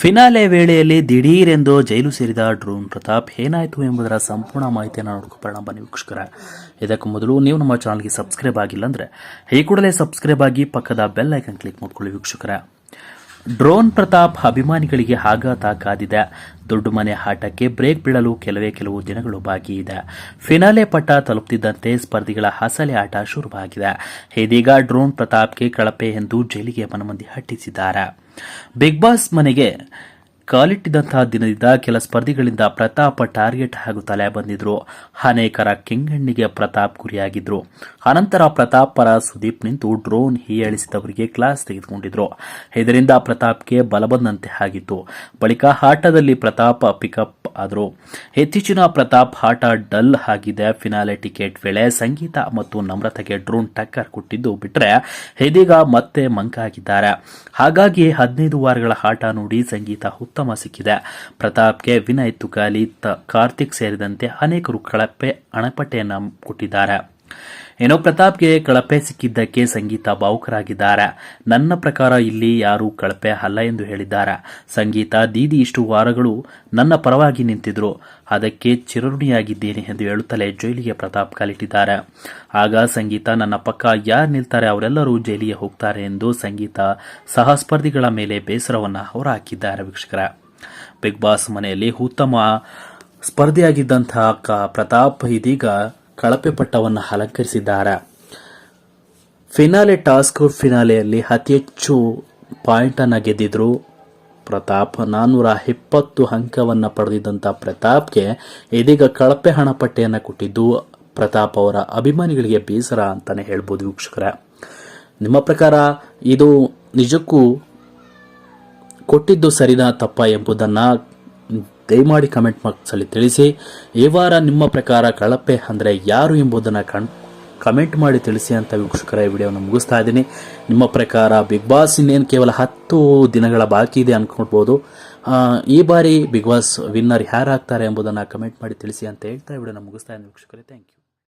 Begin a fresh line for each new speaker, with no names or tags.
Finale ವೇಳೆಯಲ್ಲಿ ದಿಢೀರೆಂದು ಜೈಲು ಸೇರಿದ drone Pratap ಏನಾಯಿತು ಎಂಬುದರ ಸಂಪೂರ್ಣ ಮಾಹಿತಿಯನ್ನು ನೋಡ್ಕೊಬರೋಣ ಬನ್ನಿ ವೀಕ್ಷಕರ. ಇದಕ್ಕೂ ಮೊದಲು ನೀವು ನಮ್ಮ ಚಾನಲ್ಗೆ ಸಬ್ಸ್ಕ್ರೈಬ್ ಆಗಿಲ್ಲ ಅಂದರೆ, ಈ ಕೂಡಲೇ ಸಬ್ಸ್ಕ್ರೈಬ್ ಆಗಿ ಪಕ್ಕದ ಬೆಲ್ ಐಕನ್ ಕ್ಲಿಕ್ ಮಾಡ್ಕೊಳ್ಳಿ ವೀಕ್ಷಕರ. ಡ್ರೋನ್ ಪ್ರತಾಪ್ ಅಭಿಮಾನಿಗಳಿಗೆ ಆಘಾತ ಕಾದಿದೆ. ದೊಡ್ಡ ಮನೆ ಆಟಕ್ಕೆ ಬ್ರೇಕ್ ಬೀಳಲು ಕೆಲವೇ ಕೆಲವು ದಿನಗಳು ಬಾಕಿ ಇದೆ. ಫಿನಾಲೆ ಪಟ್ಟ ತಲುಪುತ್ತಿದ್ದಂತೆ ಸ್ಪರ್ಧಿಗಳ ಹಸಲೆ ಆಟ ಶುರುವಾಗಿದೆ. ಇದೀಗ ಡ್ರೋನ್ ಪ್ರತಾಪ್ಗೆ ಕಳಪೆ ಎಂದು ಜೈಲಿಗೆ ಮನಮಂದಿ ಹಟ್ಟಿಸಿದ್ದಾರೆ. ಬಿಗ್ ಬಾಸ್ ಮನೆಗೆ ಕಾಲಿಟ್ಟಿದಂತಹ ದಿನದಿಂದ ಕೆಲ ಸ್ಪರ್ಧಿಗಳಿಂದ ಪ್ರತಾಪ್ ಟಾರ್ಗೆಟ್ ಹಾಗೂ ತಲೆ ಬಂದಿದ್ರು. ಅನೇಕರ ಕೆಂಗಣ್ಣಿಗೆ ಪ್ರತಾಪ್ ಗುರಿಯಾಗಿದ್ರು. ಅನಂತರ ಪ್ರತಾಪ್ ಪರ ಸುದೀಪ್ ನಿಂತು ಡ್ರೋನ್ ಹೀಯಾಳಿಸಿದವರಿಗೆ ಕ್ಲಾಸ್ ತೆಗೆದುಕೊಂಡಿದ್ರು. ಇದರಿಂದ ಪ್ರತಾಪ್ಗೆ ಬಲ ಬಂದಂತೆ ಆಗಿತ್ತು. ಬಳಿಕ ಆಟದಲ್ಲಿ ಪ್ರತಾಪ್ ಪಿಕಪ್ ಆದರು. ಇತ್ತೀಚಿನ ಪ್ರತಾಪ್ ಆಟ ಡಲ್ ಆಗಿದೆ. ಫಿನಾಲೆ ಟಿಕೆಟ್ ವೇಳೆ ಸಂಗೀತ ಮತ್ತು ನಮ್ರತೆಗೆ ಡ್ರೋನ್ ಟಕ್ಕರ್ ಕೊಟ್ಟಿದ್ದು ಬಿಟ್ರೆ ಇದೀಗ ಮತ್ತೆ ಮಂಕಾಗಿದ್ದಾರೆ. ಹಾಗಾಗಿ ಹದಿನೈದು ವಾರಗಳ ಆಟ ನೋಡಿ ಸಂಗೀತ ಉತ್ತಮ ಸಿಕ್ಕಿದೆ. ಪ್ರತಾಪ್ಗೆ ವಿನಯ್ ತುಕಾಲಿ ತ- ಕಾರ್ತಿಕ್ ಸೇರಿದಂತೆ ಅನೇಕರು ಕಳಪೆ ಅಣಪಟ್ಟೆಯನ್ನು ಕೊಟ್ಟಿದ್ದಾರೆ. ಏನೋ ಪ್ರತಾಪ್ಗೆ ಕಳಪೆ ಸಿಕ್ಕಿದ್ದಕ್ಕೆ ಸಂಗೀತ ಭಾವುಕರಾಗಿದ್ದಾರೆ. ನನ್ನ ಪ್ರಕಾರ ಇಲ್ಲಿ ಯಾರೂ ಕಳಪೆ ಅಲ್ಲ ಎಂದು ಹೇಳಿದ್ದಾರೆ. ಸಂಗೀತ ದೀದಿ ಇಷ್ಟು ವಾರಗಳು ನನ್ನ ಪರವಾಗಿ ನಿಂತಿದ್ರು. ಅದಕ್ಕೆ ಚಿರಋಣಿಯಾಗಿದ್ದೇನೆ ಎಂದು ಹೇಳುತ್ತಲೇ ಜೈಲಿಗೆ ಪ್ರತಾಪ್ ಕಾಲಿಟ್ಟಿದ್ದಾರೆ. ಆಗ ಸಂಗೀತ ನನ್ನ ಪಕ್ಕ ಯಾರು ನಿಲ್ತಾರೆ ಅವರೆಲ್ಲರೂ ಜೈಲಿಗೆ ಹೋಗ್ತಾರೆ ಎಂದು ಸಂಗೀತ ಸಹ ಸ್ಪರ್ಧಿಗಳ ಮೇಲೆ ಬೇಸರವನ್ನು ಹೊರಹಾಕಿದ್ದಾರೆ ವೀಕ್ಷಕರ. ಬಿಗ್ ಬಾಸ್ ಮನೆಯಲ್ಲಿ ಉತ್ತಮ ಸ್ಪರ್ಧೆಯಾಗಿದ್ದಂತಹ ಪ್ರತಾಪ್ ಇದೀಗ ಕಳಪೆ ಪಟ್ಟವನ್ನು ಅಲಂಕರಿಸಿದ್ದಾರೆ. ಫಿನಾಲೆ ಟಾಸ್ಕ್ ಫಿನಾಲೆಯಲ್ಲಿ ಅತಿ ಹೆಚ್ಚು ಪಾಯಿಂಟ್ ಅನ್ನು ಗೆದ್ದಿದ್ರು. ಪ್ರತಾಪ್ ನಾನ್ನೂರ ಇಪ್ಪತ್ತು ಅಂಕವನ್ನು ಪಡೆದಿದ್ದಂಥ ಪ್ರತಾಪ್ಗೆ ಇದೀಗ ಕಳಪೆ ಹಣಪಟ್ಟೆಯನ್ನು ಕೊಟ್ಟಿದ್ದು ಪ್ರತಾಪ್ ಅವರ ಅಭಿಮಾನಿಗಳಿಗೆ ಬೇಸರ ಅಂತಲೇ ಹೇಳ್ಬೋದು ವೀಕ್ಷಕರ. ನಿಮ್ಮ ಪ್ರಕಾರ ಇದು ನಿಜಕ್ಕೂ ಕೊಟ್ಟಿದ್ದು ಸರಿನಾ ತಪ್ಪ ಎಂಬುದನ್ನು ದಯಮಾಡಿ ಕಮೆಂಟ್ ಬಾಕ್ಸಲ್ಲಿ ತಿಳಿಸಿ. ಈ ವಾರ ನಿಮ್ಮ ಪ್ರಕಾರ ಕಳಪೆ ಅಂದರೆ ಯಾರು ಎಂಬುದನ್ನು ಕಣ್, ಕಮೆಂಟ್ ಮಾಡಿ ತಿಳಿಸಿ ಅಂತ ವೀಕ್ಷಕರ ಈ ವಿಡಿಯೋವನ್ನು ಮುಗಿಸ್ತಾ ಇದ್ದೀನಿ. ನಿಮ್ಮ ಪ್ರಕಾರ ಬಿಗ್ ಬಾಸ್ ಇನ್ನೇನು ಕೇವಲ ಹತ್ತು ದಿನಗಳ ಬಾಕಿ ಇದೆ ಅಂದ್ಕೊಳ್ಬೋದು ಈ ಬಾರಿ ಬಿಗ್ ಬಾಸ್ ವಿನ್ನರ್ ಯಾರಾಗ್ತಾರೆ ಎಂಬುದನ್ನು ಕಮೆಂಟ್ ಮಾಡಿ ತಿಳಿಸಿ ಅಂತ ಹೇಳ್ತಾ ವಿಡಿಯೋನ ಮುಗಿಸ್ತಾ ಇದ್ದೀನಿ ವೀಕ್ಷಕರೇ. Thank you.